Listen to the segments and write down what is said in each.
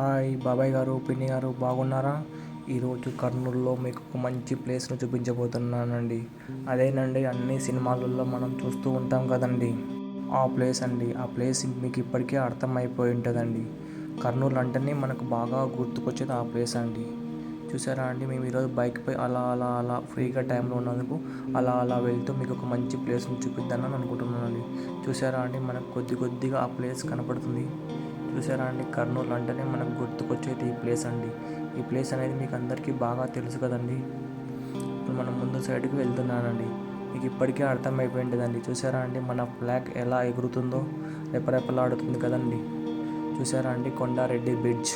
Hi బాబాయ్ గారు పిన్ని గారు బాగున్నారా? ఈరోజు కర్నూలులో మీకు ఒక మంచి ప్లేస్ను చూపించబోతున్నానండి. అదేనండి అన్ని సినిమాలలో మనం చూస్తూ ఉంటాం కదండి. ఆ ప్లేస్ అండి. ఆ ప్లేస్ మీకు ఇప్పటికే అర్థమైపోయి ఉంటుందండి. కర్నూలు అంటేనే మనకు బాగా గుర్తుకొచ్చేది ఆ ప్లేస్ అండి. చూసారా అండి మేము ఈరోజు బైక్పై అలా అలా అలా ఫ్రీగా టైంలో ఉన్నందుకు అలా అలా వెళ్తూ మీకు ఒక మంచి ప్లేస్ని చూపిద్దామని అనుకుంటున్నానండి. చూసారా అండి మనకు కొద్ది కొద్దిగా ఆ ప్లేస్ కనపడుతుంది. చూసారా అండి? కర్నూలు అంటేనే మనకు గుర్తుకొచ్చేది ఈ ప్లేస్ అండి. ఈ ప్లేస్ అనేది మీకు అందరికీ బాగా తెలుసు కదండి. ఇప్పుడు మనం ముందు సైడ్కి వెళ్తున్నానండి. మీకు ఇప్పటికే అర్థమైపోయిందండి చూసారా అండి? మన ఫ్లాగ్ ఎలా ఎగురుతుందో రెపరెపలాడుతుంది కదండి. చూసారా అండి? కొండారెడ్డి బ్రిడ్జ్.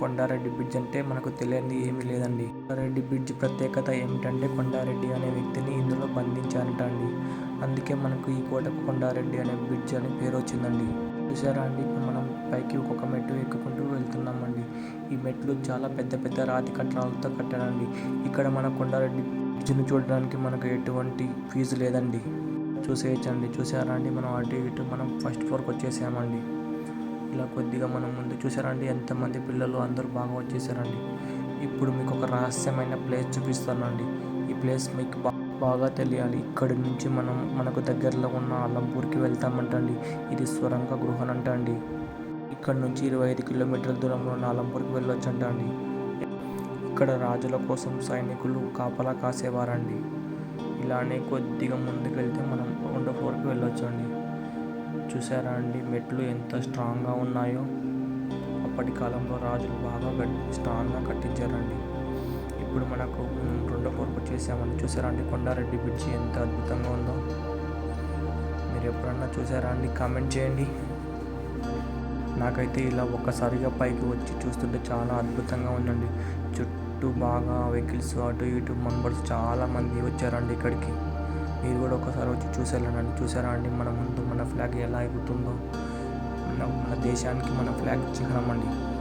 కొండారెడ్డి బ్రిడ్జ్ అంటే మనకు తెలియని ఏమీ లేదండి. కొండారెడ్డి బ్రిడ్జ్ ప్రత్యేకత ఏమిటంటే కొండారెడ్డి అనే వ్యక్తిని ఇందులో బంధించారట అండి. అందుకే మనకు ఈ కోటకు కొండారెడ్డి అనే బ్రిడ్జ్ అని పేరు వచ్చిందండి చూసారా అండి? ఇప్పుడు మనం పైకి ఒక్కొక్క మెట్టు ఎక్కుకుంటూ వెళ్తున్నామండి. ఈ మెట్లు చాలా పెద్ద పెద్ద రాతి కట్టడాలతో కట్టారండి. ఇక్కడ మన కొండారెడ్డి బ్రిడ్జ్ను చూడడానికి మనకు ఎటువంటి ఫీజు లేదండి. చూసేయచ్చండి. చూసారా అండి? మనం అటు ఇటు మనం ఫస్ట్ ఫ్లోర్కి వచ్చేసామండి. ఇలా కొద్దిగా మనం ముందు చూసారండి ఎంతమంది పిల్లలు అందరూ బాగా వచ్చేసారండి. ఇప్పుడు మీకు ఒక రహస్యమైన ప్లేస్ చూపిస్తానండి. ఈ ప్లేస్ మీకు బాగా బాగా తెలియాలి. ఇక్కడి నుంచి మనం మనకు దగ్గరలో ఉన్న అల్లంపూర్కి వెళ్తామంటండి. ఇది స్వరంగ గృహనంట అండి ఇక్కడ నుంచి ఇరవై ఐదు కిలోమీటర్ల దూరంలో ఉన్న అలంపూర్కి వెళ్ళొచ్చంట అండి ఇక్కడ రాజుల కోసం సైనికులు కాపలా కాసేవారండి. ఇలానే కొద్దిగా ముందుకు వెళ్తే మనం రెండో ఫ్లోర్కి వెళ్ళొచ్చండి. చూసారా అండి మెట్లు ఎంత స్ట్రాంగ్గా ఉన్నాయో. అప్పటి కాలంలో రాజులు బాగా స్ట్రాంగ్గా కట్టించారండి. ఇప్పుడు మనకు చేసామని చూసారా అండి? కొండారెడ్డి బ్రిడ్జి ఎంత అద్భుతంగా ఉందో. మీరు ఎప్పుడన్నా చూసారా అండి? కామెంట్ చేయండి. నాకైతే ఇలా ఒక్కసారిగా పైకి వచ్చి చూస్తుంటే చాలా అద్భుతంగా ఉందండి. చుట్టూ బాగా వెహికల్స్ అటు ఇటు మెంబర్స్ చాలా మంది వచ్చారండి ఇక్కడికి. మీరు కూడా ఒకసారి వచ్చి చూసేళ్ళండి చూసారా అండి? మన ముందు మన ఫ్లాగ్ ఎలా ఎగుతుందో మన మన దేశానికి మన ఫ్లాగ్ చిహ్నం అండి.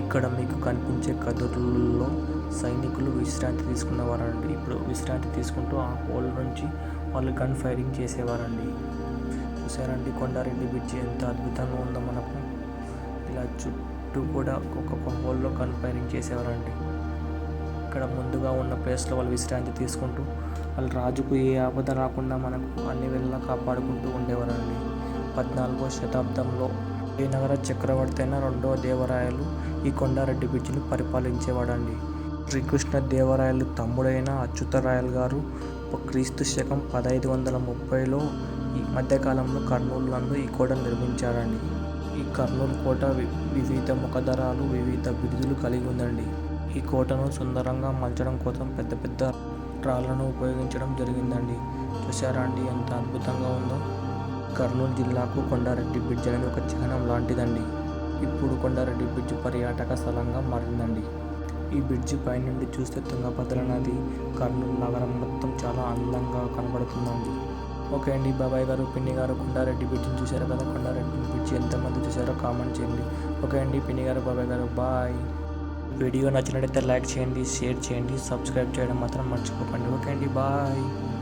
ఇక్కడ మీకు కనిపించే కదురులలో సైనికులు విశ్రాంతి తీసుకునేవారండి ఇప్పుడు విశ్రాంతి తీసుకుంటూ ఆ హోల్ నుంచి వాళ్ళు గన్ ఫైరింగ్ చేసేవారండి. చూసారండి కొండారెడ్డి బ్రిడ్జి ఎంత అద్భుతంగా ఉందో మనకు. ఇలా చుట్టూ కూడా ఒక్కొక్క హోల్లో గన్ ఫైరింగ్ చేసేవారండి. ఇక్కడ ముందుగా ఉన్న ప్లేస్లో వాళ్ళు విశ్రాంతి తీసుకుంటూ వాళ్ళు రాజుకు ఏ ఆపద రాకుండా మనకు అన్ని వేళలా కాపాడుకుంటూ ఉండేవారండి. పద్నాలుగో శతాబ్దంలో విజయనగర చక్రవర్తి అయిన రెండవ దేవరాయలు ఈ కొండారెడ్డి బ్రిడ్జిని పరిపాలించేవాడండి. శ్రీకృష్ణ దేవరాయలు తమ్ముడైన అచ్యుతరాయలు గారు క్రీస్తు శకం పదహైదు వందల ముప్పైలో ఈ మధ్యకాలంలో కర్నూలు నందు ఈ కోటను నిర్మించారండి. ఈ కర్నూలు కోట వి- వివిధ ముఖధరాలు వివిధ బిరుదులు కలిగి ఉందండి. ఈ కోటను సుందరంగా మలచడం కోసం పెద్ద పెద్ద రాళ్ళను ఉపయోగించడం జరిగిందండి. చూసారా అండి ఎంత అద్భుతంగా ఉందో. కర్నూలు జిల్లాకు కొండారెడ్డి బ్రిడ్జ్ అనేది ఒక చిహ్నం లాంటిదండి. ఇప్పుడు కొండారెడ్డి బ్రిడ్జ్ పర్యాటక స్థలంగా మారిందండి. ఈ బ్రిడ్జి పైనుండి చూస్తే తుంగభద్ర నది కర్నూలు నగరం మొత్తం చాలా అందంగా కనబడుతుందండి. ఓకే అండి బాబాయ్ గారు పిన్ని గారు కొండారెడ్డి బ్రిడ్జిని చూశారు కదా? కొండారెడ్డి బ్రిడ్జి ఎంతమంది చూసారో కామెంట్ చేయండి. ఓకే అండి పిన్ని గారు బాబాయ్ గారు బాయ్. వీడియో నచ్చినట్టయితే లైక్ చేయండి షేర్ చేయండి సబ్స్క్రైబ్ చేయడం మాత్రం మర్చిపోకండి. ఓకే అండి బాయ్.